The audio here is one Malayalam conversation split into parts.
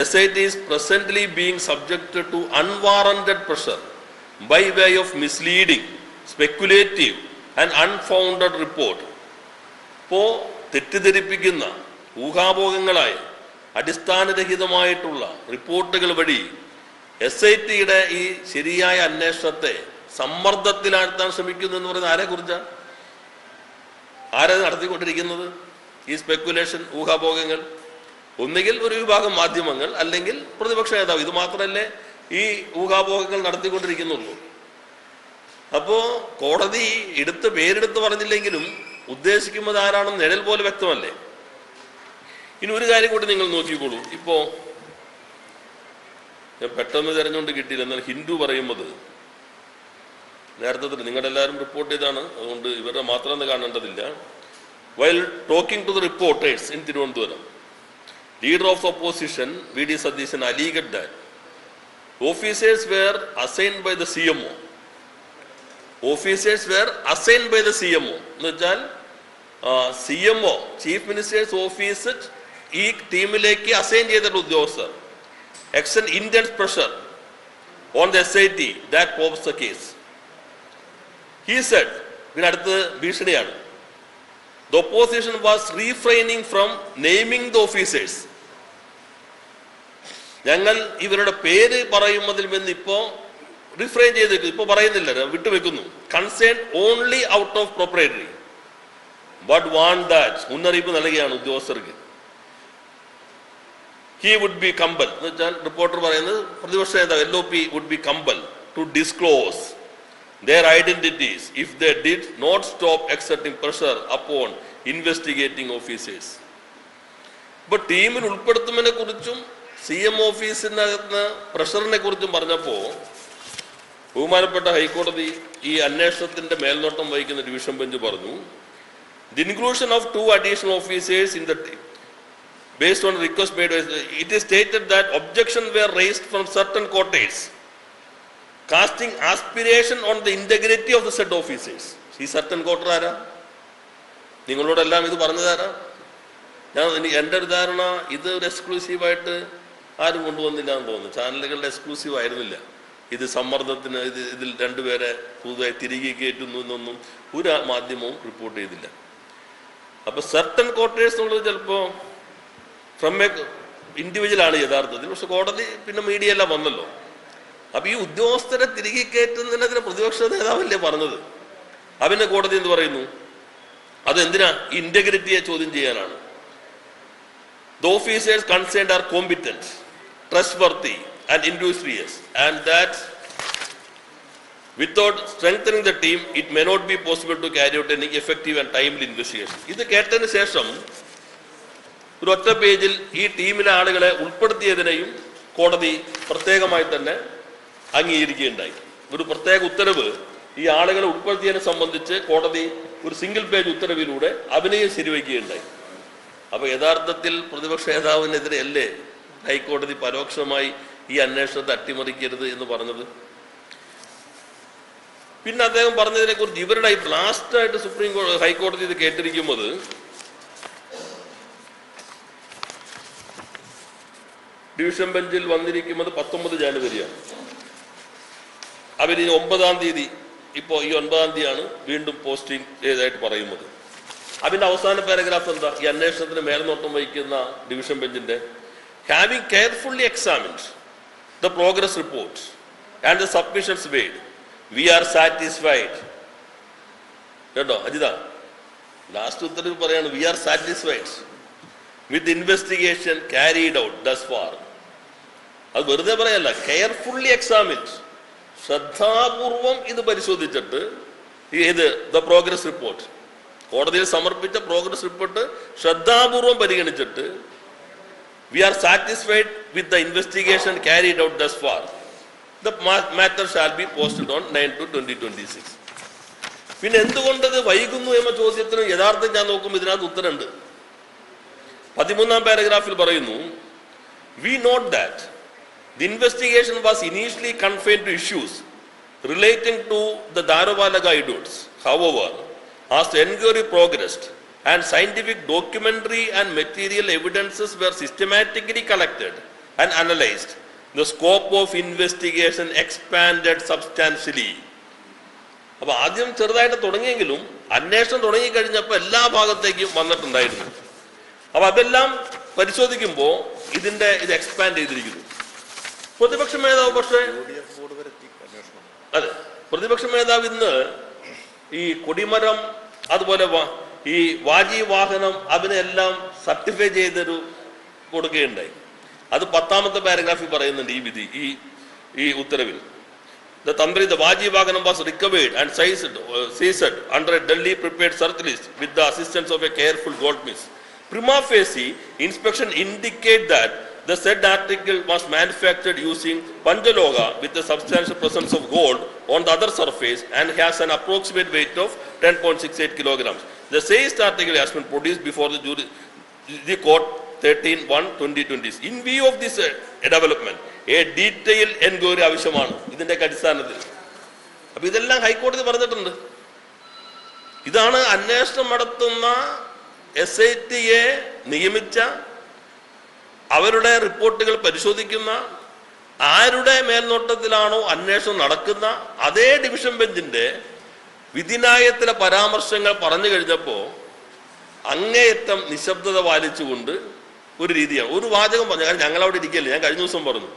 SIT is presently being subjected to unwarranted pressure by way of misleading, speculative and unfounded report. ഇപ്പോ തെറ്റിദ്ധരിപ്പിക്കുന്ന ഊഹാഭോഗങ്ങളായ അടിസ്ഥാനരഹിതമായിട്ടുള്ള റിപ്പോർട്ടുകൾ വഴി എസ് ഐ ടിയുടെ ഈ ശരിയായ അന്വേഷണത്തെ സമ്മർദ്ദത്തിലാഴ്ത്താൻ ശ്രമിക്കുന്നു എന്ന് പറയുന്നത് ആരെ കുറിച്ചാണ് ആരാ നടത്തിക്കൊണ്ടിരിക്കുന്നത്? ഈ സ്പെക്കുലേഷൻ ഊഹാഭോഗങ്ങൾ ഒന്നുകിൽ ഒരു വിഭാഗം മാധ്യമങ്ങൾ അല്ലെങ്കിൽ പ്രതിപക്ഷ നേതാവ്. ഇത് മാത്രമല്ലേ ഈ ഊഹാപോഹങ്ങൾ നടത്തിക്കൊണ്ടിരിക്കുന്നുള്ളൂ. അപ്പോ കോടതി എടുത്ത് പേരെടുത്ത് പറഞ്ഞില്ലെങ്കിലും ഉദ്ദേശിക്കുന്നത് ആരാണെന്ന് നിഴൽ പോലെ വ്യക്തമല്ലേ? ഇനി ഒരു കാര്യം കൂടി നിങ്ങൾ നോക്കിക്കോളൂ. ഇപ്പോ ഞാൻ പെട്ടെന്ന് തിരഞ്ഞുകൊണ്ട് കിട്ടിയില്ല. എന്നാൽ ഹിന്ദു പറയുന്നത് നേരത്തെ നിങ്ങളെല്ലാവരും റിപ്പോർട്ട് ചെയ്താണ്. അതുകൊണ്ട് ഇവരുടെ മാത്രം കാണേണ്ടതില്ല. While talking to the reporters in Thiruvananthapuram leader of opposition, V.D. Sadishan, alleged that officers were assigned by the CMO. Officers were assigned by the CMO. എന്ന് വെച്ചാൽ C M O chief minister's office ഈ ടീമിലേക്ക് അസൈൻ ചെയ്തിട്ടുള്ള ഉദ്യോഗസ്ഥർ എക്സൻ Indian pressure on the S I T that probes the case he said ഇതിനടുത്ത് ഭീഷണിയാണ് the opposition was refraining from naming the officers ഞങ്ങൾ ഇവരുടെ പേര് പറയുന്നതിൽ നിന്ന് ഇപ്പോ റിഫ്രൈൻ ചെയ്തിട്ട് ഇപ്പൊ പറയുന്നില്ല വിട്ടുവെക്കുന്നു. Concern only out of proprietary but want that മുന്നറിയിപ്പ് നൽകുകയാണ് ഉദ്യോഗസ്ഥർക്ക്. ഹി വുഡ് ബി കമ്പൽ എന്ന് വെച്ചാൽ റിപ്പോർട്ടർ പറയുന്നത് പ്രതിപക്ഷ നേതാവ് L O P would be compel to disclose their identities if they did not stop exerting pressure upon investigating officers. ഇപ്പൊ ടീമിൽ ഉൾപ്പെടുത്തുന്നതിനെ കുറിച്ചും സി എം ഓഫീസിനകത്ത് പ്രഷറിനെ കുറിച്ചും പറഞ്ഞപ്പോൾ ബഹുമാനപ്പെട്ട ഹൈക്കോടതി ഈ അന്വേഷണത്തിന്റെ മേൽനോട്ടം വഹിക്കുന്ന ഡിവിഷൻ ബെഞ്ച് പറഞ്ഞു the inclusion of two additional officers in the based on request made, it is stated that objection were raised from certain quarters casting aspiration on the integrity of the said officers. ഈ സർട്ടൻ ക്വാർട്ടർ ആരാ? നിങ്ങളോടെല്ലാം ഇത് പറഞ്ഞതാരാ? ഞാൻ എന്റെ ഒരു ധാരണ ഇത് ഒരു എക്സ്ക്ലൂസീവായിട്ട് ആരും കൊണ്ടുവന്നില്ല എന്ന് തോന്നുന്നു. ചാനലുകളുടെ എക്സ്ക്ലൂസീവ് ആയിരുന്നില്ല. ഇത് സമ്മർദ്ദത്തിന് ഇത് ഇതിൽ രണ്ടുപേരെ പുതുതായി തിരികെ കയറ്റുന്നു എന്നൊന്നും ഒരു മാധ്യമവും റിപ്പോർട്ട് ചെയ്തില്ല. അപ്പൊ സർട്ടൻ ക്വാർട്ടേഴ്സ് എന്നുള്ളത് ചിലപ്പോ ഫ്രം എ ഇൻഡിവിജ്വൽ ആണ് യഥാർത്ഥത്തിൽ. പക്ഷെ കോടതി പിന്നെ മീഡിയ എല്ലാം വന്നല്ലോ. അപ്പൊ ഈ ഉദ്യോഗസ്ഥരെ തിരികെ കയറ്റുന്നതിനെതിരെ പ്രതിപക്ഷ നേതാവല്ലേ പറഞ്ഞത്? അവനെ കോടതി എന്ത് പറയുന്നു? അതെന്തിനാ? ഇന്റഗ്രിറ്റിയെ ചോദ്യം ചെയ്യാനാണ്. The officers concerned are competent trust and and and and that strengthening the the team it not not be possible to out any effective and timely investigation ഇത് കേട്ടതിന് ശേഷം ഒരു ഒറ്റ പേജിൽ ഈ ടീമിലെ ആളുകളെ ഉൾപ്പെടുത്തിയതിനെയും കോടതി പ്രത്യേകമായി തന്നെ അംഗീകരിക്കുകയുണ്ടായി. ഒരു പ്രത്യേക ഉത്തരവ് ഈ ആളുകളെ ഉൾപ്പെടുത്തിയതിനെ സംബന്ധിച്ച് കോടതി ഒരു സിംഗിൾ പേജ് ഉത്തരവിലൂടെ അഭിനയം ശരിവയ്ക്കുകയുണ്ടായി. അപ്പൊ യഥാർത്ഥത്തിൽ പ്രതിപക്ഷ നേതാവിനെതിരെ അല്ലേ ഹൈക്കോടതി പരോക്ഷമായി ഈ അന്വേഷണത്തെ അട്ടിമറിക്കരുത് എന്ന് പറഞ്ഞത്. പിന്നെ അദ്ദേഹം പറഞ്ഞതിനെ കുറിച്ച് ഇവരുടെ ലാസ്റ്റ് ആയിട്ട് സുപ്രീം കോടതി ഹൈക്കോടതി ഇത് കേട്ടിരിക്കുന്നത് ഡിവിഷൻ ബെഞ്ചിൽ വന്നിരിക്കുന്നത് പത്തൊമ്പത് ജാനുവരിയാണ്. അവരിനി ഒമ്പതാം തീയതി ഇപ്പോൾ ഈ ഒൻപതാം തീയതിയാണ് വീണ്ടും പോസ്റ്റിംഗ് ചെയ്തതായിട്ട് പറയുന്നത്. അതിന്റെ അവസാന പാരഗ്രാഫ് എന്താ? ഈ അന്വേഷണത്തിന് മേൽനോട്ടം വഹിക്കുന്ന ഡിവിഷൻ ബെഞ്ചിന്റെ having carefully examined the progress report and the submissions made, we are satisfied. കേട്ടോ അജിത? ലാസ്റ്റ് ഉത്തരവ് പറയാണ് we are satisfied with investigation carried out thus far അത് വെറുതെ പറയല്ല കെയർഫുള്ളി എക്സാമിൻഡ് ശ്രദ്ധാപൂർവം ഇത് പരിശോധിച്ചിട്ട് ഇത് ദ പ്രോഗ്രസ് റിപ്പോർട്ട് കോടതിയിൽ സമർപ്പിച്ച പ്രോഗ്രസ് റിപ്പോർട്ട് ശ്രദ്ധാപൂർവം പരിഗണിച്ചിട്ട് we are satisfied with the investigation carried out thus far the matter shall be posted on nine two twenty twenty six പിന്നെ എന്തുകൊണ്ടത് വൈകുന്നു എന്ന ചോദ്യത്തിന് യഥാർത്ഥം ഞാൻ നോക്കുമ്പോൾ ഇതിനകത്ത് ഉത്തരമുണ്ട്. പതിമൂന്നാം പാരഗ്രാഫിൽ പറയുന്നു we note that the investigation was initially confined to issues relating to the dwarapalaka idols however as enquiry progressed and scientific documentary and material evidences were systematically collected and analyzed. The scope of investigation expanded substantially. അപ്പൊ ആദ്യം ചെറുതായിട്ട് തുടങ്ങിയെങ്കിലും അന്വേഷണം തുടങ്ങിക്കഴിഞ്ഞപ്പോൾ എല്ലാ ഭാഗത്തേക്കും വന്നിട്ടുണ്ടായിരുന്നു അപ്പൊ അതെല്ലാം പരിശോധിക്കുമ്പോൾ ഇതിന്റെ ഇത് എക്സ്പാൻഡ് ചെയ്തിരിക്കുന്നു പ്രതിപക്ഷ മേധാവ് പക്ഷേ അതെ പ്രതിപക്ഷ മേധാവ് ഇന്ന് ഈ കൊടിമരം അതുപോലെ ഈ വാജി വാഹനം അതിനെല്ലാം സർട്ടിഫൈ ചെയ്തൊരു കൊടുക്കുകയുണ്ടായി. അത് പത്താമത്തെ പാരഗ്രാഫിൽ പറയുന്നുണ്ട് ഈ വിധി ഈ ഈ ഉത്തരവിൽ. The tantri the Vaji Vahanam was recovered and seized seized under a duly prepared search with the assistance of a careful goldsmith prima facie inspection indicate that the said article was manufactured using panchaloha with the substantial presence of gold on the other surface and has an approximate weight of ten point six eight kilograms The seized article has been produced before the jury, the court 13-1-2020. In view of this uh, development, a detailed enquiry ആവശ്യമാണ്. ഇതിന്റെ അടിസ്ഥാനത്തിൽ. അപ്പൊ ഇതെല്ലാം ഹൈക്കോടതി പറഞ്ഞിട്ടുണ്ട്. ഇതാണ് അന്വേഷണം നടത്തുന്ന എസ് ഐ ടിയെ നിയമിച്ച അവരുടെ റിപ്പോർട്ടുകൾ പരിശോധിക്കുന്ന ആരുടെ മേൽനോട്ടത്തിലാണോ അന്വേഷണം നടക്കുന്ന അതേ ഡിവിഷൻ ബെഞ്ചിന്റെ വിധിന്യായത്തിലെ പരാമർശങ്ങൾ പറഞ്ഞു കഴിഞ്ഞപ്പോൾ അങ്ങേയറ്റം നിശബ്ദത പാലിച്ചുകൊണ്ട് ഒരു രീതിയാണ്. ഒരു വാചകം പറഞ്ഞു കാരണം ഞങ്ങൾ അവിടെ ഇരിക്കല്ലേ ഞാൻ കഴിഞ്ഞ ദിവസം പറഞ്ഞു.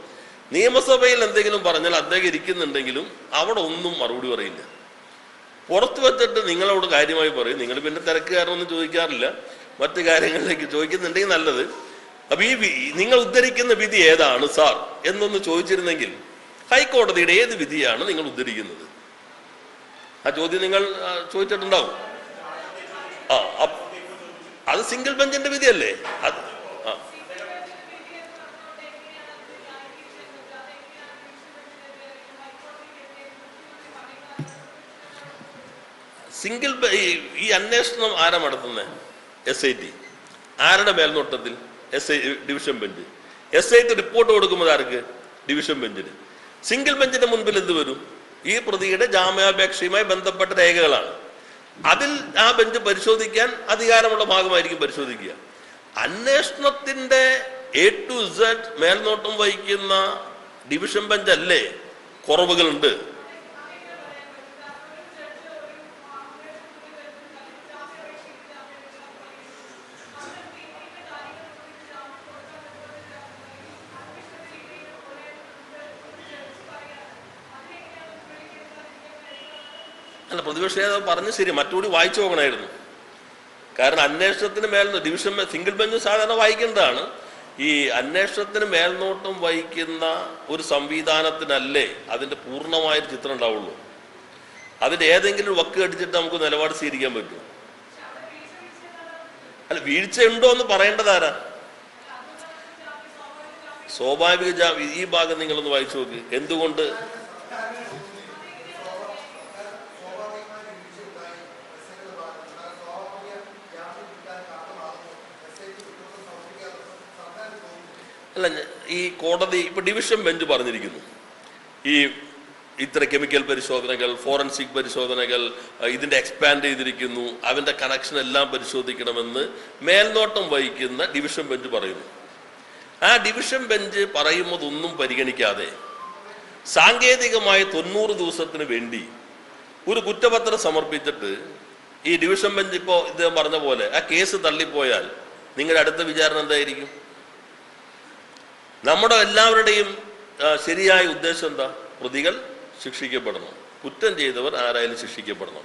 നിയമസഭയിൽ എന്തെങ്കിലും പറഞ്ഞാൽ അദ്ദേഹം ഇരിക്കുന്നുണ്ടെങ്കിലും അവിടെ ഒന്നും മറുപടി പറയില്ല. പുറത്തു വെച്ചിട്ട് നിങ്ങളോട് കാര്യമായി പറയും. നിങ്ങൾ പിന്നെ തിരക്കുകാരനൊന്നും ചോദിക്കാറില്ല. മറ്റു കാര്യങ്ങളിലേക്ക് ചോദിക്കുന്നുണ്ടെങ്കിൽ നല്ലത്. അപ്പൊ ഈ നിങ്ങൾ ഉദ്ധരിക്കുന്ന വിധി ഏതാണ് സാർ? എന്നൊന്ന് ചോദിച്ചിരുന്നെങ്കിൽ ഹൈക്കോടതിയുടെ ഏത് വിധിയാണ് നിങ്ങൾ ഉദ്ധരിക്കുന്നത്? ആ ചോദ്യം നിങ്ങൾ ചോദിച്ചിട്ടുണ്ടാവും. ആ അത് സിംഗിൾ ബെഞ്ചിന്റെ വിധിയല്ലേ? അത് സിംഗിൾ ഈ അന്വേഷണം ആരാ നടത്തുന്നത് എസ് ഐ ടി ആരുടെ മേൽനോട്ടത്തിൽ S I division bench S I T report കൊടുക്കുമ്പോൾ ആർക്ക്? ഡിവിഷൻ ബെഞ്ചിന് സിംഗിൾ ബെഞ്ചിന്റെ മുൻപിൽ എന്ത് വരും? ഈ പ്രതിയുടെ ജാമ്യാപേക്ഷയുമായി ബന്ധപ്പെട്ട രേഖകളാണ്. അതിൽ ആ ബെഞ്ച് പരിശോധിക്കാൻ അധികാരമുള്ള ഭാഗമായിരിക്കും പരിശോധിക്കുക. അന്വേഷണത്തിന്റെ എ ടു സെഡ് മേൽനോട്ടം വഹിക്കുന്ന ഡിവിഷൻ ബെഞ്ച് അല്ലേ കുറവുകളുണ്ട്. അല്ല അത് പറഞ്ഞ് ശരി മറ്റുകൂടി വായിച്ചു നോക്കണമായിരുന്നു കാരണം അന്വേഷണത്തിന് മേൽ ഡിവിഷൻ സിംഗിൾ ബെഞ്ച് സാധാരണ വായിക്കേണ്ടതാണ്. ഈ അന്വേഷണത്തിന് മേൽനോട്ടം വഹിക്കുന്ന ഒരു സംവിധാനത്തിനല്ലേ അതിന്റെ പൂർണമായ ചിത്രം ഉണ്ടാവുള്ളൂ. അതിന്റെ ഏതെങ്കിലും വക്ക് അടിച്ചിട്ട് നമുക്ക് നിലപാട് സ്വീകരിക്കാൻ പറ്റും. അല്ല വീഴ്ച ഉണ്ടോ എന്ന് പറയേണ്ടതാരാ സ്വാഭാവിക ഈ ഭാഗം നിങ്ങളൊന്ന് വായിച്ചു നോക്ക്. എന്തുകൊണ്ട്? അല്ല ഈ കോടതി ഇപ്പൊ ഡിവിഷൻ ബെഞ്ച് പറഞ്ഞിരിക്കുന്നു. ഈ ഇത്ര കെമിക്കൽ പരിശോധനകൾ ഫോറൻസിക് പരിശോധനകൾ ഇതിന്റെ എക്സ്പാൻഡ് ചെയ്തിരിക്കുന്നു അവന്റെ കണക്ഷൻ എല്ലാം പരിശോധിക്കണമെന്ന് മേൽനോട്ടം വഹിക്കുന്ന ഡിവിഷൻ ബെഞ്ച് പറയുന്നു. ആ ഡിവിഷൻ ബെഞ്ച് പറയുന്നതൊന്നും പരിഗണിക്കാതെ സാങ്കേതികമായി തൊണ്ണൂറ് ദിവസത്തിന് വേണ്ടി ഒരു കുറ്റപത്രം സമർപ്പിച്ചിട്ട് ഈ ഡിവിഷൻ ബെഞ്ച് ഇപ്പോൾ ഇദ്ദേഹം പറഞ്ഞ പോലെ ആ കേസ് തള്ളിപ്പോയാൽ നിങ്ങളുടെ അടുത്ത വിചാരണ എന്തായിരിക്കും? നമ്മുടെ എല്ലാവരുടെയും ശരിയായ ഉദ്ദേശം എന്താ? പ്രതികൾ ശിക്ഷിക്കപ്പെടണം. കുറ്റം ചെയ്തവർ ആരായാലും ശിക്ഷിക്കപ്പെടണം.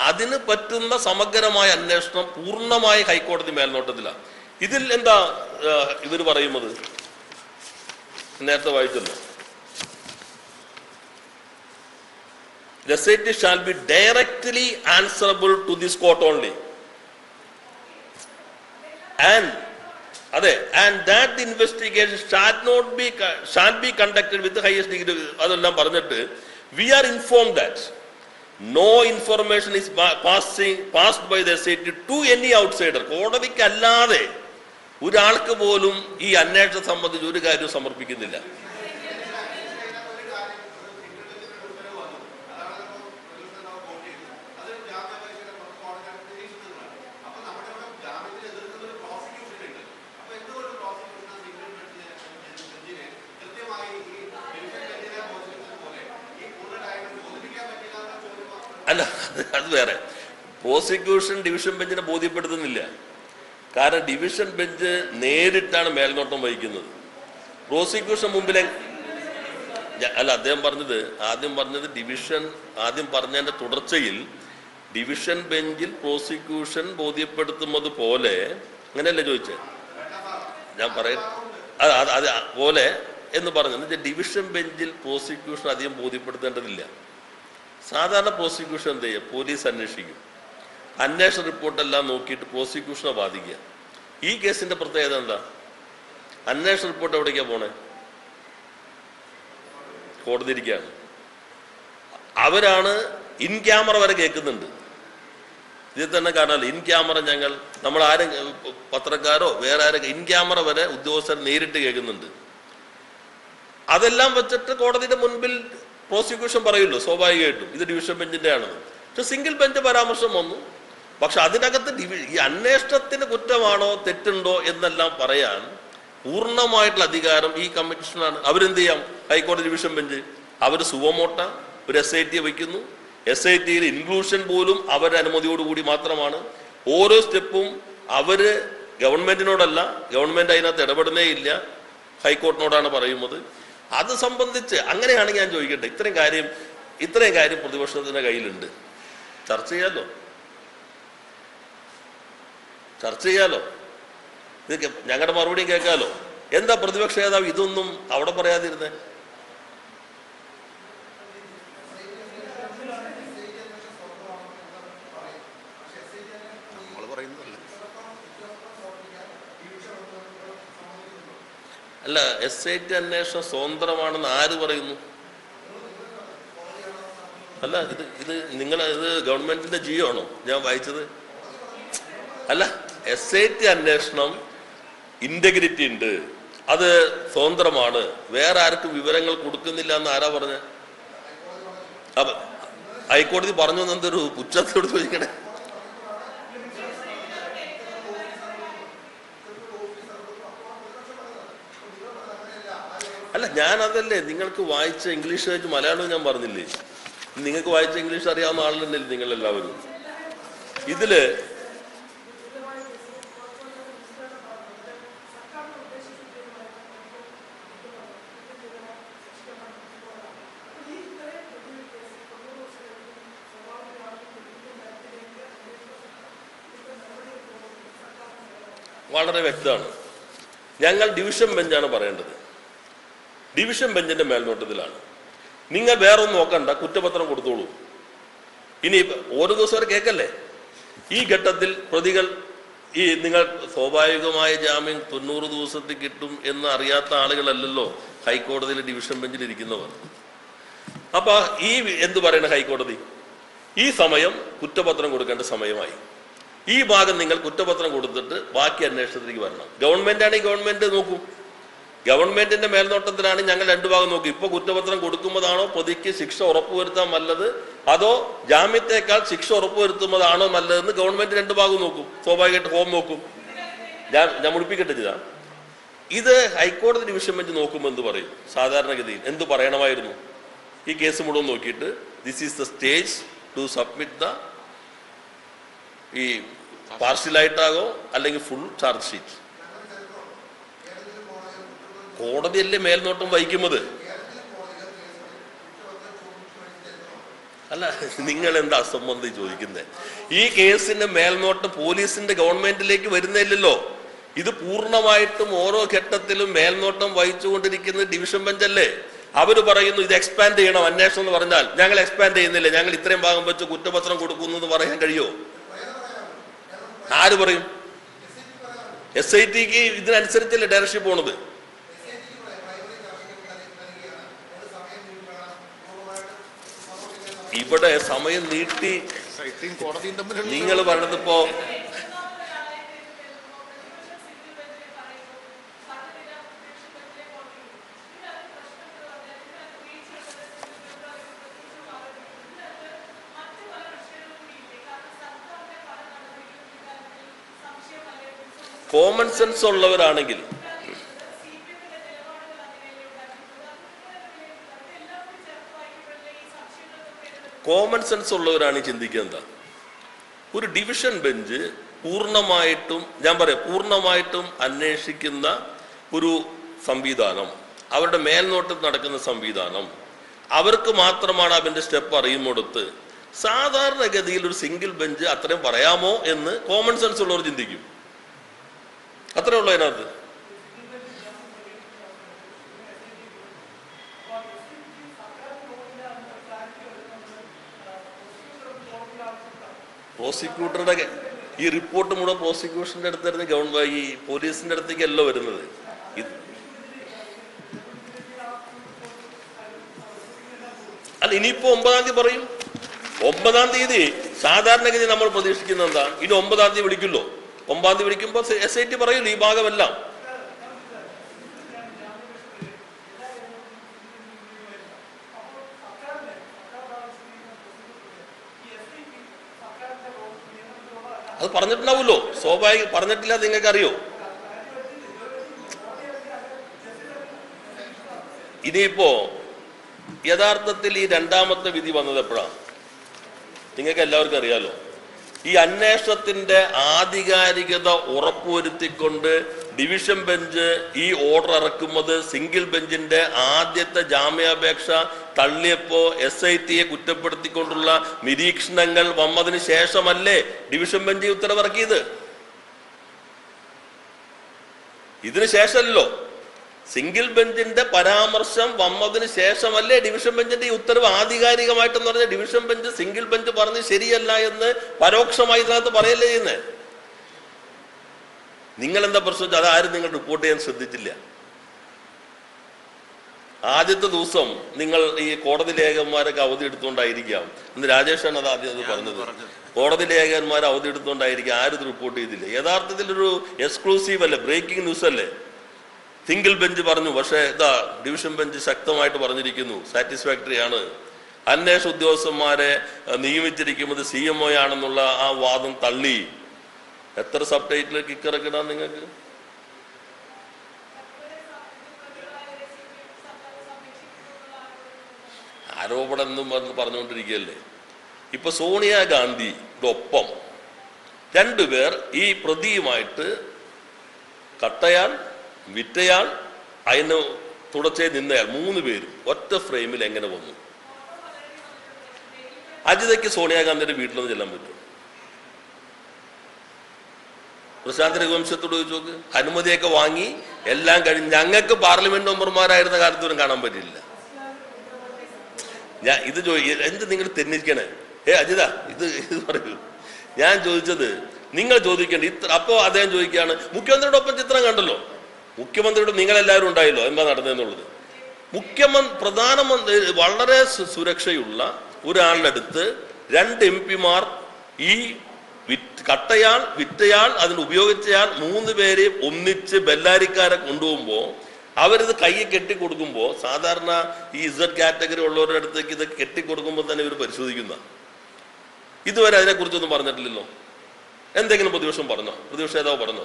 അതിന് പറ്റുന്ന സമഗ്രമായ അന്വേഷണം പൂർണമായ ഹൈക്കോടതി മേൽനോട്ടത്തിലാണ്. ഇതിൽ എന്താ ഇവർ പറയുന്നത്? നേരത്തെ വായിച്ചല്ലോ. The shall be directly answerable to this court only only. അതെ and that investigation shall not be shall be conducted with highest degree അതെല്ലാം പറഞ്ഞിട്ട് we are inform that no information is passing passed by the city to any outsider കോടതിക്ക് അല്ലാതെ ഒരാൾക്ക് പോലും ഈ അന്വേഷണം സംബന്ധിച്ച് ഒരു കാര്യവും സമർപ്പിക്കുന്നില്ല അല്ല അത് വേറെ പ്രോസിക്യൂഷൻ ഡിവിഷൻ ബെഞ്ചിനെ ബോധ്യപ്പെടുത്തുന്നില്ല. കാരണം ഡിവിഷൻ ബെഞ്ച് നേരിട്ടാണ് മേൽനോട്ടം വഹിക്കുന്നത്. പ്രോസിക്യൂഷൻ മുമ്പിലെ അല്ല അദ്ദേഹം പറഞ്ഞത് ആദ്യം പറഞ്ഞത് ഡിവിഷൻ ആദ്യം പറഞ്ഞതിന്റെ തുടർച്ചയിൽ ഡിവിഷൻ ബെഞ്ചിൽ പ്രോസിക്യൂഷൻ ബോധ്യപ്പെടുത്തുന്നത് പോലെ അങ്ങനെയല്ലേ ചോദിച്ചത് ഞാൻ പറയാം അത് അത് പോലെ എന്ന് പറഞ്ഞു ഡിവിഷൻ ബെഞ്ചിൽ പ്രോസിക്യൂഷൻ അധികം ബോധ്യപ്പെടുത്തേണ്ടതില്ല. സാധാരണ പ്രോസിക്യൂഷൻ എന്ത് ചെയ്യുക പോലീസ് അന്വേഷിക്കും. അന്വേഷണ റിപ്പോർട്ടെല്ലാം നോക്കിയിട്ട് പ്രോസിക്യൂഷനെ ബാധിക്കുക. ഈ കേസിന്റെ പ്രത്യേകത എന്താ? അന്വേഷണ റിപ്പോർട്ട് എവിടേക്കാ പോണേ? കോടതി ഇരിക്കുകയാണ് അവരാണ് ഇൻ ക്യാമറ വരെ കേൾക്കുന്നുണ്ട്. ഇതിൽ തന്നെ കാണാമല്ലോ ഇൻ ക്യാമറ ഞങ്ങൾ നമ്മൾ ആരും പത്രക്കാരോ വേറെ ആരും ഇൻ ക്യാമറ വരെ ഉദ്യോഗസ്ഥർ നേരിട്ട് കേൾക്കുന്നുണ്ട്. അതെല്ലാം വെച്ചിട്ട് കോടതിയുടെ മുൻപിൽ പ്രോസിക്യൂഷൻ പറയുമല്ലോ സ്വാഭാവികമായിട്ടും. ഇത് ഡിവിഷൻ ബെഞ്ചിന്റെ ആണെന്ന് പക്ഷെ സിംഗിൾ ബെഞ്ച് പരാമർശം വന്നു. പക്ഷെ അതിനകത്ത് ഡിവി ഈ അന്വേഷണത്തിന് കുറ്റമാണോ തെറ്റുണ്ടോ എന്നെല്ലാം പറയാൻ പൂർണമായിട്ടുള്ള അധികാരം ഈ കമ്മീഷനാണ്. അവരെന്ത് ചെയ്യാം? ഹൈക്കോടതി ഡിവിഷൻ ബെഞ്ച്. അവർ സുവമോട്ട ഒരു എസ് ഐ ടി വയ്ക്കുന്നു എസ് ഐ ടിയിൽ ഇൻക്ലൂഷൻ പോലും അവരുടെ അനുമതിയോടുകൂടി മാത്രമാണ്. ഓരോ സ്റ്റെപ്പും അവർ ഗവൺമെന്റിനോടല്ല ഗവൺമെന്റ് അതിനകത്ത് ഇടപെടുന്നേ ഇല്ല ഹൈക്കോടതിനോടാണ് പറയുന്നത്. അത് സംബന്ധിച്ച് അങ്ങനെയാണ് ഞാൻ ചോദിക്കട്ടെ ഇത്രയും കാര്യം ഇത്രയും കാര്യം പ്രതിപക്ഷത്തിന്റെ കയ്യിലുണ്ട്. ചർച്ച ചെയ്യാലോ? ചർച്ച ചെയ്യാലോ? ഇത് ഞങ്ങളുടെ മറുപടിയും കേൾക്കാലോ? എന്താ പ്രതിപക്ഷ നേതാവ് ഇതൊന്നും അവിടെ പറയാതിരുന്നേ? അല്ല എസ് ഐ ടി അന്വേഷണം സ്വതന്ത്രമാണെന്ന് ആര് പറയുന്നു? അല്ല ഇത് ഇത് നിങ്ങൾ ഇത് ഗവൺമെന്റിന്റെ ജിയോ ആണോ? ഞാൻ വായിച്ചത്. അല്ല എസ് ഐ ടി അന്വേഷണം ഇന്റഗ്രിറ്റി ഉണ്ട്. അത് സ്വതന്ത്രമാണ്. വേറെ ആർക്കും വിവരങ്ങൾ കൊടുക്കുന്നില്ല എന്ന് ആരാ പറഞ്ഞ? ഹൈക്കോടതി പറഞ്ഞു എന്തൊരു പുച്ഛത്തോട് ചോദിക്കണേ? അല്ല ഞാൻ അതല്ലേ നിങ്ങൾക്ക് വായിച്ച ഇംഗ്ലീഷ് വായിച്ച് മലയാളം ഞാൻ പറഞ്ഞില്ലേ? നിങ്ങൾക്ക് വായിച്ച ഇംഗ്ലീഷ് അറിയാവുന്ന ആളുണ്ടല്ലേ നിങ്ങൾ എല്ലാവരും ഇതിൽ വളരെ വ്യക്തമാണ്. ഞങ്ങൾ ഡിവിഷൻ ബെഞ്ചാണ് പറയേണ്ടത്. ഡിവിഷൻ ബെഞ്ചിന്റെ മേൽനോട്ടത്തിലാണ്. നിങ്ങൾ വേറെ ഒന്നും നോക്കണ്ട കുറ്റപത്രം കൊടുത്തോളൂ. ഇനി ഓരോ ദിവസം വരെ കേൾക്കല്ലേ? ഈ ഘട്ടത്തിൽ പ്രതികൾ ഈ നിങ്ങൾ സ്വാഭാവികമായ ജാമ്യം തൊണ്ണൂറ് ദിവസത്തിൽ കിട്ടും എന്ന് അറിയാത്ത ആളുകളല്ലല്ലോ ഹൈക്കോടതിയിലെ ഡിവിഷൻ ബെഞ്ചിൽ ഇരിക്കുന്നവർ. അപ്പൊ ഈ എന്ത് പറയണ ഹൈക്കോടതി? ഈ സമയം കുറ്റപത്രം കൊടുക്കേണ്ട സമയമായി. ഈ ഭാഗം നിങ്ങൾ കുറ്റപത്രം കൊടുത്തിട്ട് ബാക്കി അന്വേഷണത്തിലേക്ക് വരണം. ഗവൺമെന്റ് ആണെങ്കിൽ ഗവൺമെന്റ് നോക്കും. ഗവൺമെന്റിന്റെ മേൽനോട്ടത്തിലാണ് ഞങ്ങൾ രണ്ടു ഭാഗം നോക്കി. ഇപ്പൊ കുറ്റപത്രം കൊടുക്കുമ്പോഴാണോ പ്രതിക്ക് ശിക്ഷ ഉറപ്പുവരുത്താൻ നല്ലത്? അതോ ജാമ്യത്തെക്കാൾ ശിക്ഷ ഉറപ്പുവരുത്തുന്നതാണോ നല്ലതെന്ന് ഗവൺമെന്റ് രണ്ടു ഭാഗം നോക്കും. സ്വാഭാവികമായിട്ട് ഹോം നോക്കും. ഞാൻ ഞാൻ മുടിപ്പിക്കട്ടെ ചെയ്താ ഇത് ഹൈക്കോടതി ഡിവിഷൻ ബെഞ്ച് നോക്കുമ്പോൾ എന്ത് പറയും? സാധാരണഗതിയിൽ എന്ത് പറയണമായിരുന്നു? ഈ കേസ് മുഴുവൻ നോക്കിയിട്ട് this is the stage to submit the ഈ പാർസലായിട്ടാകോ അല്ലെങ്കിൽ ഫുൾ ചാർജ് ഷീറ്റ്? കോടതിയല്ലേ മേൽനോട്ടം വഹിക്കുന്നത്? അല്ല നിങ്ങൾ എന്താ സംബന്ധി ചോദിക്കുന്നത് ഈ കേസിന്റെ മേൽനോട്ടം പോലീസിന്റെ ഗവൺമെന്റിലേക്ക് വരുന്നില്ലല്ലോ. ഇത് പൂർണമായിട്ടും ഓരോ ഘട്ടത്തിലും മേൽനോട്ടം വഹിച്ചുകൊണ്ടിരിക്കുന്നത് ഡിവിഷൻ ബെഞ്ചല്ലേ? അവർ പറയുന്നു ഇത് എക്സ്പാൻഡ് ചെയ്യണം അന്വേഷണം എന്ന് പറഞ്ഞാൽ ഞങ്ങൾ എക്സ്പാൻഡ് ചെയ്യുന്നില്ല ഞങ്ങൾ ഇത്രയും ഭാഗം വെച്ച് കുറ്റപത്രം കൊടുക്കുന്നു എന്ന് പറയാൻ കഴിയോ? ആര് പറയും? എസ് ഐ ടിക്ക് ഇതിനനുസരിച്ചല്ലേ ഡയറക്ഷൻ പോണത്. ഇവിടെ സമയം നീട്ടി നിങ്ങൾ പറഞ്ഞത് കോമൺ സെൻസ് ഉള്ളവരാണെങ്കിൽ. കോമൺ സെൻസ് ഉള്ളവരാണ് ഈ എന്താ? ഒരു ഡിവിഷൻ ബെഞ്ച് പൂർണമായിട്ടും ഞാൻ പറയാം പൂർണമായിട്ടും അന്വേഷിക്കുന്ന ഒരു സംവിധാനം അവരുടെ മേൽനോട്ടം നടക്കുന്ന സംവിധാനം അവർക്ക് മാത്രമാണ് അതിന്റെ സ്റ്റെപ്പ് അറിയുമ്പോടുത്ത് സാധാരണഗതിയിൽ ഒരു സിംഗിൾ ബെഞ്ച് അത്രയും പറയാമോ എന്ന് കോമൺ സെൻസ് ഉള്ളവർ ചിന്തിക്കും. അത്രേ ഉള്ളൂ അതിനകത്ത്. പ്രോസിക്യൂട്ടറുടെ ഈ റിപ്പോർട്ട് മുഴുവൻ പ്രോസിക്യൂഷന്റെ അടുത്തായിരുന്നു ഗവൺമെന്റ് ഈ പോലീസിന്റെ അടുത്തേക്കല്ല വരുന്നത്. അല്ല ഇനിയിപ്പോ ഒമ്പതാം തീയതി പറയും. ഒമ്പതാം തീയതി സാധാരണഗതി നമ്മൾ പ്രതീക്ഷിക്കുന്ന എന്താ ഇനി ഒമ്പതാം തീയതി വിളിക്കുമല്ലോ. ഒമ്പതാം തീയതി വിളിക്കുമ്പോൾ എസ് ഐ ടി പറയുന്നു ഈ ഭാഗമെല്ലാം. അത് പറഞ്ഞിട്ടുണ്ടാവുമല്ലോ. സ്വാഭാവിക പറഞ്ഞിട്ടില്ല നിങ്ങൾക്ക് അറിയോ ഇനിയിപ്പോ യഥാർത്ഥത്തിൽ ഈ രണ്ടാമത്തെ വിധി വന്നത് എപ്പോഴാണ് നിങ്ങൾക്ക് എല്ലാവർക്കും അറിയാലോ. ഈ അന്വേഷണത്തിന്റെ ആധികാരികത ഉറപ്പുവരുത്തിക്കൊണ്ട് ഡിവിഷൻ ബെഞ്ച് ഈ ഓർഡർ ഇറക്കുന്നത് സിംഗിൾ ബെഞ്ചിന്റെ ആദ്യത്തെ ജാമ്യാപേക്ഷ തള്ളിയപ്പോ എസ് ഐ ടിയെ കുറ്റപ്പെടുത്തിക്കൊണ്ടുള്ള നിരീക്ഷണങ്ങൾ വന്നതിന് ശേഷമല്ലേ ഡിവിഷൻ ബെഞ്ച് ഉത്തരവിറക്കിയത്? ഇതിനു ശേഷമല്ലോ സിംഗിൾ ബെഞ്ചിന്റെ പരാമർശം വന്നതിന് ശേഷമല്ലേ ഡിവിഷൻ ബെഞ്ചിന്റെ ഈ ഉത്തരവ് ആധികാരികമായിട്ടെന്ന് പറഞ്ഞ ഡിവിഷൻ ബെഞ്ച് സിംഗിൾ ബെഞ്ച് പറഞ്ഞ് ശരിയല്ല എന്ന് പരോക്ഷമായി ഇതിനകത്ത് പറയല്ലേ ചെയ്യുന്നത് നിങ്ങൾ എന്താ പ്രശ്നം? വെച്ചാൽ അതാരും നിങ്ങൾ റിപ്പോർട്ട് ചെയ്യാൻ ശ്രദ്ധിച്ചില്ല. ആദ്യത്തെ ദിവസം നിങ്ങൾ ഈ കോടതി ലേഖകന്മാരൊക്കെ അവധി എടുത്തുകൊണ്ടായിരിക്കാം. ഇന്ന് രാജേഷാണ് അത് ആദ്യം അത് പറഞ്ഞത്. കോടതി ലേഖകന്മാർ അവധി എടുത്തുകൊണ്ടായിരിക്കും. ആരും ഇത് റിപ്പോർട്ട് ചെയ്തില്ല. യഥാർത്ഥത്തിൽ ഒരു എക്സ്ക്ലൂസീവ് അല്ലേ? ബ്രേക്കിംഗ് ന്യൂസ് അല്ലേ സിംഗിൾ ബെഞ്ച് പറഞ്ഞു പക്ഷേ ഇതാ ഡിവിഷൻ ബെഞ്ച് ശക്തമായിട്ട് പറഞ്ഞിരിക്കുന്നു സാറ്റിസ്ഫാക്ടറി ആണ്. അന്വേഷണ ഉദ്യോഗസ്ഥന്മാരെ നിയമിച്ചിരിക്കുന്നത് സി എം ഒ ആണെന്നുള്ള ആ വാദം തള്ളി. എത്ര സബ് ടൈറ്റിൽ കിക്കിറക്കിടാൻ നിങ്ങൾക്ക്? ആരോപണം എന്നും പറഞ്ഞ് പറഞ്ഞുകൊണ്ടിരിക്കുകയല്ലേ. ഇപ്പൊ സോണിയാഗാന്ധിയുടെ ഒപ്പം. രണ്ടുപേർ ഈ പ്രതിയുമായിട്ട് കട്ടയാൾ വിറ്റയാൾ അതിന് തുടച്ചേ നിന്നയാൾ മൂന്ന് പേരും ഒറ്റ ഫ്രെയിമിൽ എങ്ങനെ വന്നു? അജിതയ്ക്ക് സോണിയാഗാന്ധിയുടെ വീട്ടിലൊന്നും ചെല്ലാൻ പറ്റും പ്രശാന്ത് രഘുവംശത്തോട് ചോദിച്ചു നോക്ക്. അനുമതിയൊക്കെ വാങ്ങി എല്ലാം കഴിഞ്ഞ് ഞങ്ങൾക്ക് പാർലമെന്റ് മെമ്പർമാരായിരുന്ന കാലത്തോലും കാണാൻ പറ്റില്ല. ഞാൻ ഇത് എന്ത് നിങ്ങൾ തെന്നിരിക്കണേ? ഏ അജിത ഇത് ഇത് പറയൂ. ഞാൻ ചോദിച്ചത് നിങ്ങൾ ചോദിക്കേണ്ട ഇത്ര അപ്പോ അദ്ദേഹം ചോദിക്കുകയാണ് മുഖ്യമന്ത്രിയുടെ ഒപ്പം ചിത്രം കണ്ടല്ലോ. മുഖ്യമന്ത്രിയുടെ നിങ്ങളെല്ലാവരും ഉണ്ടായല്ലോ എന്താ നടന്നതെന്നുള്ളത്? മുഖ്യമന്ത്രി പ്രധാനമന്ത്രി വളരെ സുരക്ഷയുള്ള അടുത്ത് രണ്ട് എം പിമാർ ഈ കട്ടയാൾ വിറ്റയാൾ അതിന് ഉപയോഗിച്ചയാൾ മൂന്ന് പേരെ ഒന്നിച്ച് ബെല്ലാരിക്കാരെ കൊണ്ടുപോകുമ്പോൾ അവരിത് കൈ കെട്ടിക്കൊടുക്കുമ്പോൾ സാധാരണ ഈ ഇസഡ് കാറ്റഗറി ഉള്ളവരുടെ അടുത്തേക്ക് ഇത് കെട്ടിക്കൊടുക്കുമ്പോൾ തന്നെ ഇവർ പരിശോധിക്കുന്ന. ഇതുവരെ അതിനെക്കുറിച്ചൊന്നും പറഞ്ഞിട്ടില്ലല്ലോ. എന്തെങ്കിലും പ്രതിപക്ഷം പറഞ്ഞോ? പ്രതിപക്ഷ നേതാവ് പറഞ്ഞോ?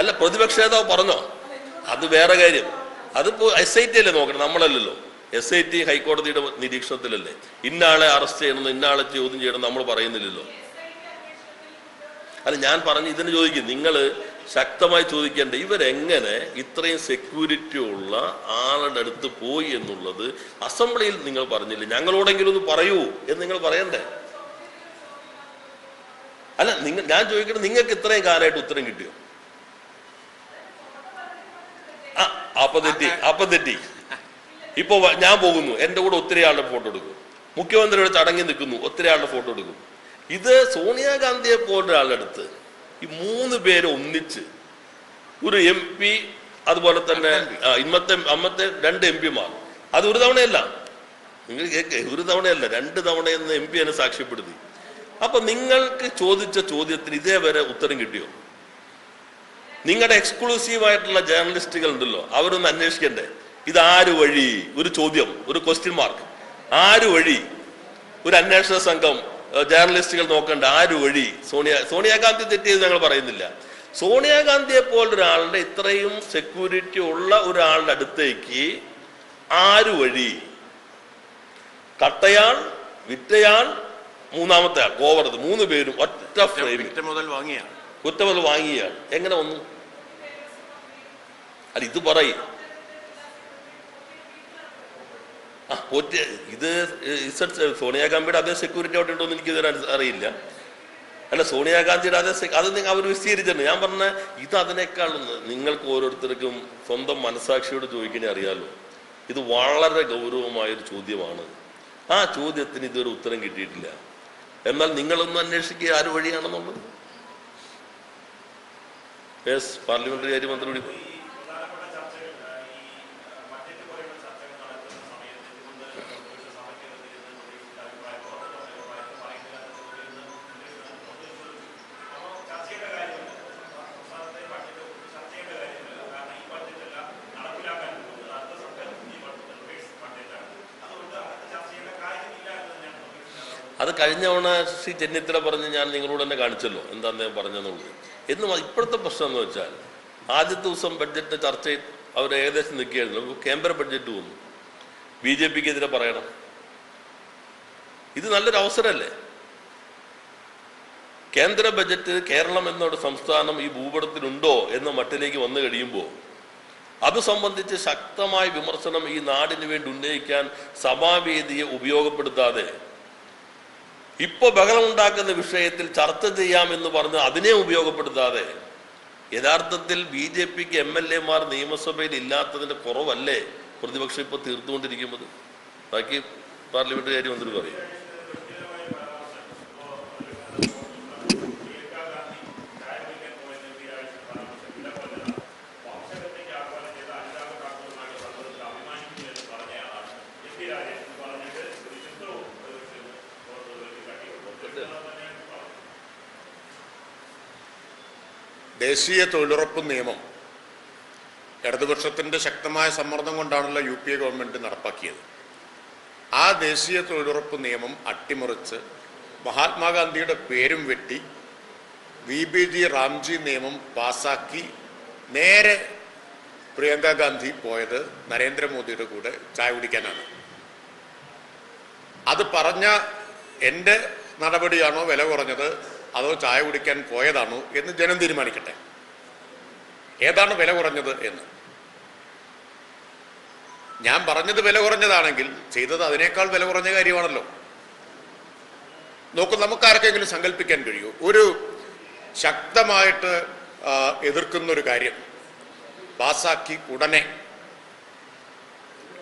അല്ല പ്രതിപക്ഷ നേതാവ് പറഞ്ഞോ? അത് വേറെ കാര്യം. അതിപ്പോ എസ് ഐ ടി അല്ലേ നോക്കണം? നമ്മളല്ലല്ലോ. എസ് ഐ ടി ഹൈക്കോടതിയുടെ നിരീക്ഷണത്തിലല്ലേ. ഇന്നാളെ അറസ്റ്റ് ചെയ്യണം ഇന്നാളെ ചോദ്യം ചെയ്യണം നമ്മൾ പറയുന്നില്ലല്ലോ. അല്ല ഞാൻ പറഞ്ഞു ഇതിന് ചോദിക്കും. നിങ്ങൾ ശക്തമായി ചോദിക്കേണ്ട ഇവരെങ്ങനെ ഇത്രയും സെക്യൂരിറ്റി ഉള്ള ആളുടെ അടുത്ത് പോയി എന്നുള്ളത് അസംബ്ലിയിൽ നിങ്ങൾ പറഞ്ഞില്ല? ഞങ്ങളോടെങ്കിലും ഒന്ന് പറയൂ എന്ന് നിങ്ങൾ പറയണ്ടേ? അല്ല നിങ്ങൾ ഞാൻ ചോദിക്കട്ടെ നിങ്ങൾക്ക് ഇത്രയും കാലമായിട്ട് ഉത്തരം കിട്ടിയോ ആ അപ്പൊ തെറ്റി അപ്പൊ തെറ്റി. ഇപ്പൊ ഞാൻ പോകുന്നു എന്റെ കൂടെ ഒത്തിരി ആളുടെ ഫോട്ടോ എടുക്കും. മുഖ്യമന്ത്രിയുടെ ചടങ്ങിൽ നിൽക്കുന്നു ഒത്തിരി ആളുടെ ഫോട്ടോ എടുക്കും. ഇത് സോണിയാഗാന്ധിയെ പോലുള്ള ആളുടെ അടുത്ത് ഈ മൂന്ന് പേര് ഒന്നിച്ച് ഒരു എം പി അതുപോലെ തന്നെ ഇന്നത്തെ അമ്മത്തെ രണ്ട് എം പിമാർ. അത് ഒരു തവണയല്ല. നിങ്ങൾ കേൾക്ക ഒരു തവണയല്ല രണ്ട് തവണയെന്ന് എം പി എന്നെ സാക്ഷ്യപ്പെടുത്തി. അപ്പൊ നിങ്ങൾക്ക് ചോദിച്ച ചോദ്യത്തിന് ഇതേവരെ ഉത്തരം കിട്ടിയോ? നിങ്ങളുടെ എക്സ്ക്ലൂസീവ് ആയിട്ടുള്ള ജേർണലിസ്റ്റുകൾ ഉണ്ടല്ലോ അവരൊന്ന് അന്വേഷിക്കണ്ടേ? ഇത് ആര് വഴി? ഒരു ചോദ്യം ഒരു ക്വസ്റ്റ്യൻ മാർക്ക് ആര് വഴി? ഒരു അന്വേഷണ സംഘം ജേർണലിസ്റ്റുകൾ നോക്കണ്ട ആര് വഴി? സോണിയ സോണിയാഗാന്ധി തെറ്റിയത് ഞങ്ങൾ പറയുന്നില്ല. സോണിയാഗാന്ധിയെ പോലൊരാളുടെ ഇത്രയും സെക്യൂരിറ്റി ഉള്ള ഒരാളുടെ അടുത്തേക്ക് ആര് വഴി? കട്ടയാൾ വിറ്റയാൾ മൂന്നാമത്തെ ആൾ ഗോവർദ്ധ മൂന്ന് പേരും ഒറ്റ ഫ്രെയിമിൽ മുതൽ വാങ്ങിയ കുറ്റമത് വാങ്ങിയാണ്. എങ്ങനെ വന്നു? അല്ല ഇത് പറയും. ആ ഇത് സോണിയാഗാന്ധിയുടെ അതേ സെക്യൂരിറ്റി അവിടെ ഉണ്ടോ എന്ന് എനിക്ക് ഇതുവരെ അറിയില്ല. അല്ല സോണിയാഗാന്ധിയുടെ അതേ അത് നിങ്ങൾ അവർ വിശദീകരിച്ചിട്ടുണ്ട്. ഞാൻ പറഞ്ഞ ഇത് അതിനേക്കാൾ ഒന്ന് നിങ്ങൾക്ക് ഓരോരുത്തർക്കും സ്വന്തം മനസാക്ഷിയോട് ചോദിക്കണേ അറിയാലോ. ഇത് വളരെ ഗൗരവമായൊരു ചോദ്യമാണ്. ആ ചോദ്യത്തിന് ഇതുവരെ ഉത്തരം കിട്ടിയിട്ടില്ല. എന്നാൽ നിങ്ങളൊന്ന് അന്വേഷിക്കുക ആര് വഴിയാണെന്നുള്ളത്? യെസ് പാർലമെന്ററി കാര്യമന്ത്രി കൂടി അത് കഴിഞ്ഞ തവണ ശ്രീ ചെന്നിത്തല പറഞ്ഞ് ഞാൻ നിങ്ങളോട് തന്നെ കാണിച്ചല്ലോ. എന്താന്ന് പറഞ്ഞെന്നുള്ളത്. എന്ന് ഇപ്പോഴത്തെ പ്രശ്നം എന്ന് വെച്ചാൽ ആദ്യത്തെ ദിവസം ബഡ്ജറ്റ് ചർച്ചയിൽ അവർ ഏകദേശം നിൽക്കുകയായിരുന്നു. കേന്ദ്ര ബഡ്ജറ്റ് വന്നു. ബി ജെ പിക്ക് എതിരെ പറയണം. ഇത് നല്ലൊരു അവസരമല്ലേ? കേന്ദ്ര ബജറ്റ് കേരളം എന്നൊരു സംസ്ഥാനം ഈ ഭൂപടത്തിലുണ്ടോ എന്ന മട്ടിലേക്ക് വന്നു കഴിയുമ്പോൾ അത് സംബന്ധിച്ച് ശക്തമായ വിമർശനം ഈ നാടിന് വേണ്ടി ഉന്നയിക്കാൻ സഭാവേദിയെ ഉപയോഗപ്പെടുത്താതെ ഇപ്പൊ ബഹളമുണ്ടാക്കുന്ന വിഷയത്തിൽ ചർച്ച ചെയ്യാമെന്ന് പറഞ്ഞ് അതിനെ ഉപയോഗപ്പെടുത്താതെ യഥാർത്ഥത്തിൽ ബി ജെ പിക്ക് എം എൽ എമാർ നിയമസഭയിൽ ഇല്ലാത്തതിന്റെ കുറവല്ലേ പ്രതിപക്ഷം ഇപ്പൊ തീർത്തുകൊണ്ടിരിക്കുന്നത്? ബാക്കി പാർലമെന്റ് കാര്യം മന്ത്രി പറയും. ദേശീയ തൊഴിലുറപ്പ് നിയമം. ഇടതുപക്ഷത്തിന്റെ ശക്തമായ സമ്മർദ്ദം കൊണ്ടാണല്ലോ യു പി എ ഗവൺമെന്റ് നടപ്പാക്കിയത്. ആ ദേശീയ തൊഴിലുറപ്പ് നിയമം അട്ടിമറിച്ച് മഹാത്മാഗാന്ധിയുടെ പേരും വെട്ടി വി ബി ജി റാംജി നിയമം പാസാക്കി നേരെ പ്രിയങ്ക ഗാന്ധി പോയത് നരേന്ദ്രമോദിയുടെ കൂടെ ചായ കുടിക്കാനാണ്. അത് പറഞ്ഞ എന്റെ നടപടിയാണോ വില കുറഞ്ഞത്? അതോ ചായ കുടിക്കാൻ പോയതാണോ എന്ന് ജനം തീരുമാനിക്കട്ടെ. ഏതാണ് വില കുറഞ്ഞത് എന്ന്. ഞാൻ പറഞ്ഞത് വില കുറഞ്ഞതാണെങ്കിൽ ചെയ്തത് അതിനേക്കാൾ വില കുറഞ്ഞ കാര്യമാണല്ലോ. നോക്കൂ നമുക്ക് ആർക്കെങ്കിലും സങ്കല്പിക്കാൻ കഴിയൂ. ഒരു ശക്തമായിട്ട് എതിർക്കുന്ന ഒരു കാര്യം. പാസാക്കി ഉടനെ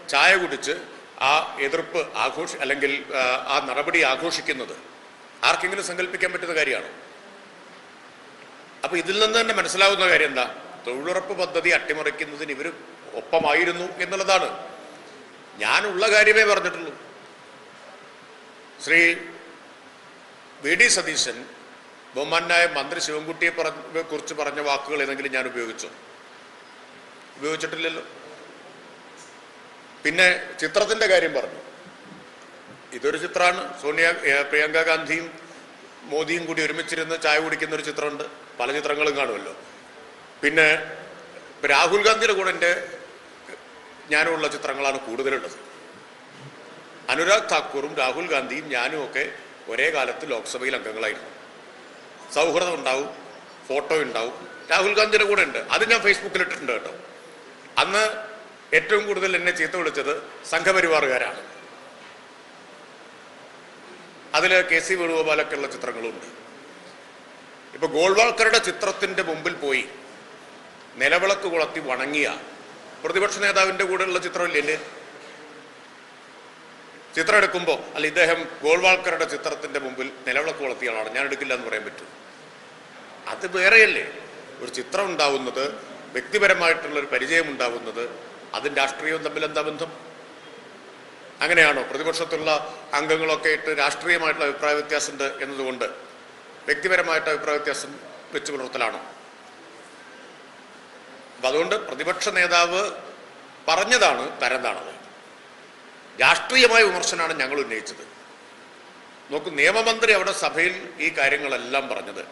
ചായ കുടിച്ച് ആ എതിർപ്പ് ആഘോഷ അല്ലെങ്കിൽ ആ, നടപടി ആഘോഷിക്കുന്നത് ആർക്കെങ്കിലും സങ്കല്പിക്കാൻ പറ്റുന്ന കാര്യമാണോ? അപ്പൊ ഇതിൽ നിന്ന് തന്നെ മനസ്സിലാവുന്ന കാര്യം എന്താ? തൊഴിലുറപ്പ് പദ്ധതി അട്ടിമറിക്കുന്നതിന് ഇവർ ഒപ്പമായിരുന്നു എന്നുള്ളതാണ്. ഞാനുള്ള കാര്യമേ പറഞ്ഞിട്ടുള്ളൂ. ശ്രീ വി ഡി സതീശൻ ബഹുമാനായ മന്ത്രി ശിവൻകുട്ടിയെ പറഞ്ഞ കുറിച്ച് പറഞ്ഞ വാക്കുകൾ ഏതെങ്കിലും ഞാൻ ഉപയോഗിച്ചു? ഉപയോഗിച്ചിട്ടില്ലല്ലോ. പിന്നെ ചിത്രത്തിന്റെ കാര്യം പറഞ്ഞു. ഇതൊരു ചിത്രമാണ്. സോണിയ പ്രിയങ്ക ഗാന്ധിയും മോദിയും കൂടി ഒരുമിച്ചിരുന്ന് ചായ കുടിക്കുന്ന ഒരു ചിത്രമുണ്ട്. പല ചിത്രങ്ങളും കാണുമല്ലോ. പിന്നെ രാഹുൽ ഗാന്ധിയുടെ കൂടെ എന്റെ ഞാനുമുള്ള ചിത്രങ്ങളാണ് കൂടുതലുള്ളത്. അനുരാഗ് താക്കൂറും രാഹുൽ ഗാന്ധിയും ഞാനും ഒക്കെ ഒരേ കാലത്ത് ലോക്സഭയിൽ അംഗങ്ങളായിരുന്നു. സൗഹൃദം ഉണ്ടാവും ഫോട്ടോ ഉണ്ടാവും. രാഹുൽ ഗാന്ധിയുടെ കൂടെ ഉണ്ട്. അത് ഞാൻ ഫേസ്ബുക്കിൽ ഇട്ടിട്ടുണ്ട് കേട്ടോ. അന്ന് ഏറ്റവും കൂടുതൽ എന്നെ ചീത്ത വിളിച്ചത് സംഘപരിവാറുകാരാണ്. അതിൽ കെ സി വേണുഗോപാലൊക്കെയുള്ള ചിത്രങ്ങളുണ്ട്. ഇപ്പൊ ഗോൾവാൾക്കറുടെ ചിത്രത്തിന്റെ മുമ്പിൽ പോയി നിലവിളക്ക് കൊളത്തി വണങ്ങിയ പ്രതിപക്ഷ നേതാവിന്റെ കൂടെയുള്ള ചിത്രമില്ലേ എന്റെ ചിത്രം എടുക്കുമ്പോൾ അല്ല ഇദ്ദേഹം ഗോൾവാൾക്കറുടെ ചിത്രത്തിന്റെ മുമ്പിൽ നിലവിളക്ക് കൊളത്തിയ ഞാൻ എടുക്കില്ല എന്ന് പറയാൻ പറ്റും. അത് വേറെയല്ലേ? ഒരു ചിത്രം ഉണ്ടാവുന്നത് വ്യക്തിപരമായിട്ടുള്ള ഒരു പരിചയം ഉണ്ടാവുന്നത് അതും രാഷ്ട്രീയവും തമ്മിൽ എന്താ ബന്ധം? അങ്ങനെയാണോ? പ്രതിപക്ഷത്തുള്ള അംഗങ്ങളൊക്കെ ഇട്ട് രാഷ്ട്രീയമായിട്ടുള്ള അഭിപ്രായ വ്യത്യാസമുണ്ട് എന്നതുകൊണ്ട് വ്യക്തിപരമായിട്ട് അഭിപ്രായ വ്യത്യാസം വെച്ച് പുലർത്തലാണോ? അപ്പം അതുകൊണ്ട് പ്രതിപക്ഷ നേതാവ് പറഞ്ഞതാണ് തരന്താണത് താണത് രാഷ്ട്രീയമായ വിമർശനമാണ് ഞങ്ങൾ ഉന്നയിച്ചത്. നോക്കൂ നിയമമന്ത്രി അവിടെ സഭയിൽ ഈ കാര്യങ്ങളെല്ലാം പറഞ്ഞത്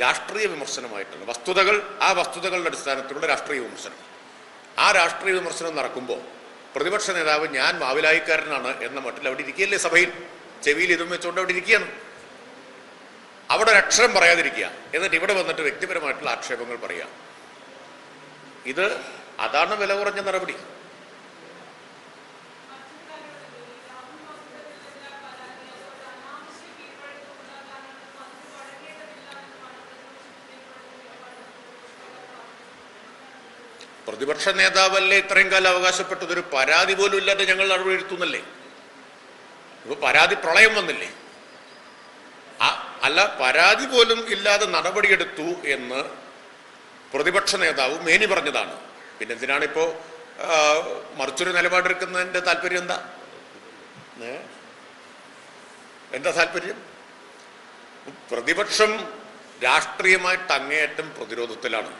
രാഷ്ട്രീയ വിമർശനമായിട്ടുള്ള വസ്തുതകൾ ആ വസ്തുതകളുടെ അടിസ്ഥാനത്തിലുള്ള രാഷ്ട്രീയ വിമർശനം. ആ രാഷ്ട്രീയ വിമർശനം നടക്കുമ്പോൾ പ്രതിപക്ഷ നേതാവ് ഞാൻ മാവിലായിക്കാരനാണ് എന്ന മട്ടിൽ അവിടെ ഇരിക്കുകയല്ലേ സഭയിൽ? ചെവിയിൽ ഇതും വെച്ചുകൊണ്ട് അവിടെ ഇരിക്കുകയാണ്. അവിടെ ഒരു അക്ഷരം പറയാതിരിക്കുക. എന്നിട്ട് ഇവിടെ വന്നിട്ട് വ്യക്തിപരമായിട്ടുള്ള ആക്ഷേപങ്ങൾ പറയുക. ഇത് അതാണ് വില കുറഞ്ഞ നടപടി. പ്രതിപക്ഷ നേതാവല്ലേ ഇത്രയും കാലം അവകാശപ്പെട്ടത്? ഒരു പരാതി പോലും ഇല്ലാതെ ഞങ്ങൾ നടപടി എടുത്തുന്നല്ലേ? ഇപ്പൊ പരാതി പ്രളയം വന്നില്ലേ? ആ അല്ല പരാതി പോലും ഇല്ലാതെ നടപടിയെടുത്തു എന്ന് പ്രതിപക്ഷ നേതാവ് മേനി പറഞ്ഞതാണ്. പിന്നെ എന്തിനാണ് ഇപ്പോ മറിച്ചൊരു നിലപാടെടുക്കുന്നതിന്റെ താല്പര്യം എന്താ? എന്താ താല്പര്യം? പ്രതിപക്ഷം രാഷ്ട്രീയമായിട്ട് അങ്ങേയറ്റം പ്രതിരോധത്തിലാണ്.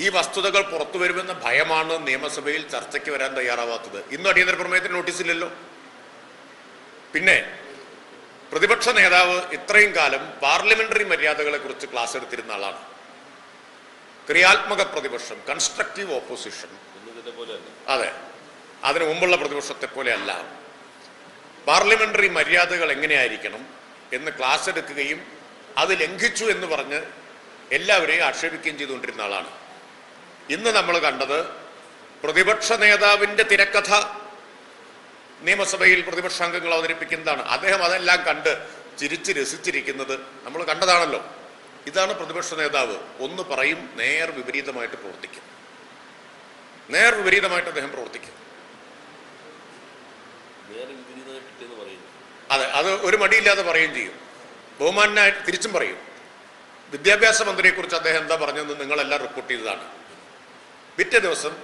ഈ വസ്തുതകൾ പുറത്തു വരുമെന്ന ഭയമാണ് നിയമസഭയിൽ ചർച്ചയ്ക്ക് വരാൻ തയ്യാറാവാത്തത്. ഇന്നും അടിയന്തര പ്രമേയത്തിന് നോട്ടീസില്ലല്ലോ പിന്നെ പ്രതിപക്ഷ നേതാവ് ഇത്രയും കാലം പാർലമെന്ററി മര്യാദകളെ കുറിച്ച് ക്ലാസ് എടുത്തിരുന്ന ആളാണ്. ക്രിയാത്മക പ്രതിപക്ഷം കൺസ്ട്രക്റ്റീവ് ഓപ്പോസിഷൻ അതെ. അതിനു മുമ്പുള്ള പ്രതിപക്ഷത്തെ പോലെ അല്ല. പാർലമെന്ററി മര്യാദകൾ എങ്ങനെയായിരിക്കണം എന്ന് ക്ലാസ് എടുക്കുകയും അത് ലംഘിച്ചു എന്ന് പറഞ്ഞ് എല്ലാവരെയും ആക്ഷേപിക്കുകയും ചെയ്തുകൊണ്ടിരുന്ന ആളാണ്. ഇന്ന് നമ്മൾ കണ്ടത് പ്രതിപക്ഷ നേതാവിന്റെ തിരക്കഥ. നിയമസഭയിൽ പ്രതിപക്ഷ പ്രതിപക്ഷാംഗങ്ങൾ അവതരിപ്പിക്കുന്നതാണ്. അദ്ദേഹം അതെല്ലാം കണ്ട് ചിരിച്ച് രസിച്ചിരിക്കുന്നത് നമ്മൾ കണ്ടതാണല്ലോ. ഇതാണ് പ്രതിപക്ഷ നേതാവ്. ഒന്ന് പറയും നേർ വിപരീതമായിട്ട് പ്രവർത്തിക്കും. നേർ വിപരീതമായിട്ട് അദ്ദേഹം പ്രവർത്തിക്കും. അതെ അത് ഒരു മടിയില്ലാതെ പറയുകയും ചെയ്യും. ബഹുമാനായിട്ട് തിരിച്ചും പറയും. വിദ്യാഭ്യാസ മന്ത്രിയെക്കുറിച്ച് അദ്ദേഹം എന്താ പറഞ്ഞതെന്ന് നിങ്ങളെല്ലാം റിപ്പോർട്ട് ചെയ്തതാണ്. പിറ്റേ ദിവസം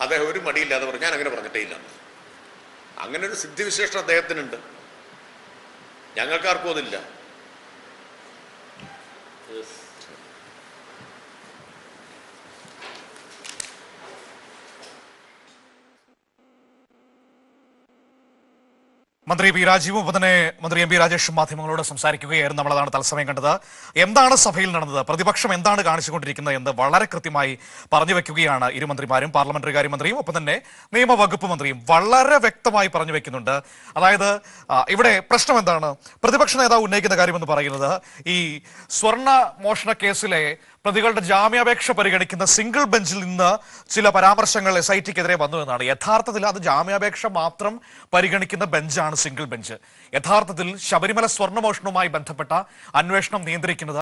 അദ്ദേഹം ഒരു മടിയില്ലാതെ പറഞ്ഞു ഞാൻ അങ്ങനെ പറഞ്ഞിട്ടേ ഇല്ല. അങ്ങനെ ഒരു സിദ്ധിവിശേഷം അദ്ദേഹത്തിനുണ്ട്. ഞങ്ങൾക്കാർക്കും അതില്ല. മന്ത്രി പി രാജീവ് ഒപ്പം തന്നെ മന്ത്രി എം പി രാജേഷും മാധ്യമങ്ങളോട് സംസാരിക്കുകയായിരുന്നു നമ്മളതാണ് തത്സമയം കണ്ടത്. എന്താണ് സഭയിൽ നടന്നത്? പ്രതിപക്ഷം എന്താണ് കാണിച്ചുകൊണ്ടിരിക്കുന്നത് എന്ന് വളരെ കൃത്യമായി പറഞ്ഞു വെക്കുകയാണ് ഇരുമന്ത്രിമാരും പാർലമെന്ററി കാര്യമന്ത്രിയും ഒപ്പം തന്നെ നിയമവകുപ്പ് മന്ത്രിയും വളരെ വ്യക്തമായി പറഞ്ഞു വെക്കുന്നുണ്ട്. അതായത് ഇവിടെ പ്രശ്നം എന്താണ്? പ്രതിപക്ഷ നേതാവ് ഉന്നയിക്കുന്ന കാര്യമെന്ന് പറയുന്നത് ഈ സ്വർണ മോഷണ കേസിലെ പ്രതികളുടെ ജാമ്യാപേക്ഷ പരിഗണിക്കുന്ന സിംഗിൾ ബെഞ്ചിൽ നിന്ന് ചില പരാമർശങ്ങൾ എസ് ഐ ടിക്കെതിരെ വന്നു എന്നാണ്. യഥാർത്ഥത്തിൽ അത് ജാമ്യാപേക്ഷ മാത്രം പരിഗണിക്കുന്ന ബെഞ്ചാണ് സിംഗിൾ ബെഞ്ച്. യഥാർത്ഥത്തിൽ ശബരിമല സ്വർണമോഷണവുമായി ബന്ധപ്പെട്ട അന്വേഷണം നിയന്ത്രിക്കുന്നത്